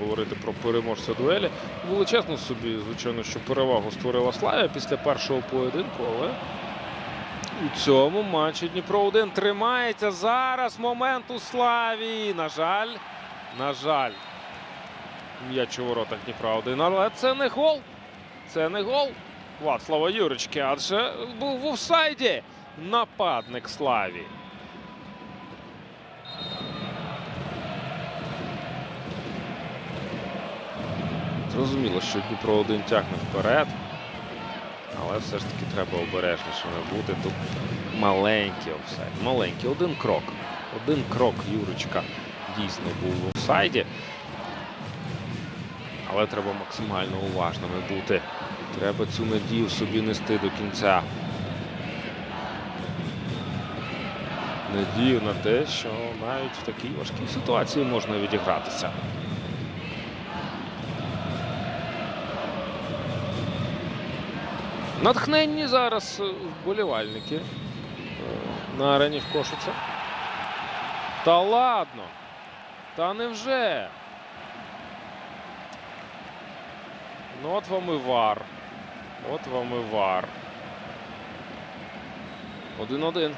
говорити про переможця дуелі. Величезну собі, звичайно, що перевагу створила Славія після першого поєдинку, але у цьому матчі Дніпро 1 тримається. Зараз момент у Славії. На жаль, на жаль, м'яч у воротах Дніпра 1. Але це не гол. Це не гол Вацлава Юрички, адже був в офсайді нападник Славії. Зрозуміло, що Дніпро 1 тягне вперед. Але все ж таки треба обережнішими бути. Тут маленький офсайд. Маленький, один крок. Один крок Юричка дійсно був в офсайді. Але треба максимально уважними бути. Треба цю надію собі нести до кінця. Надію на те, що навіть в такій важкій ситуації можна відігратися. Натхненні зараз е, вболівальники е, на арені в Кошице. Та ладно. Та невже? Ну от вам і вар. От вам і вар. Один-один.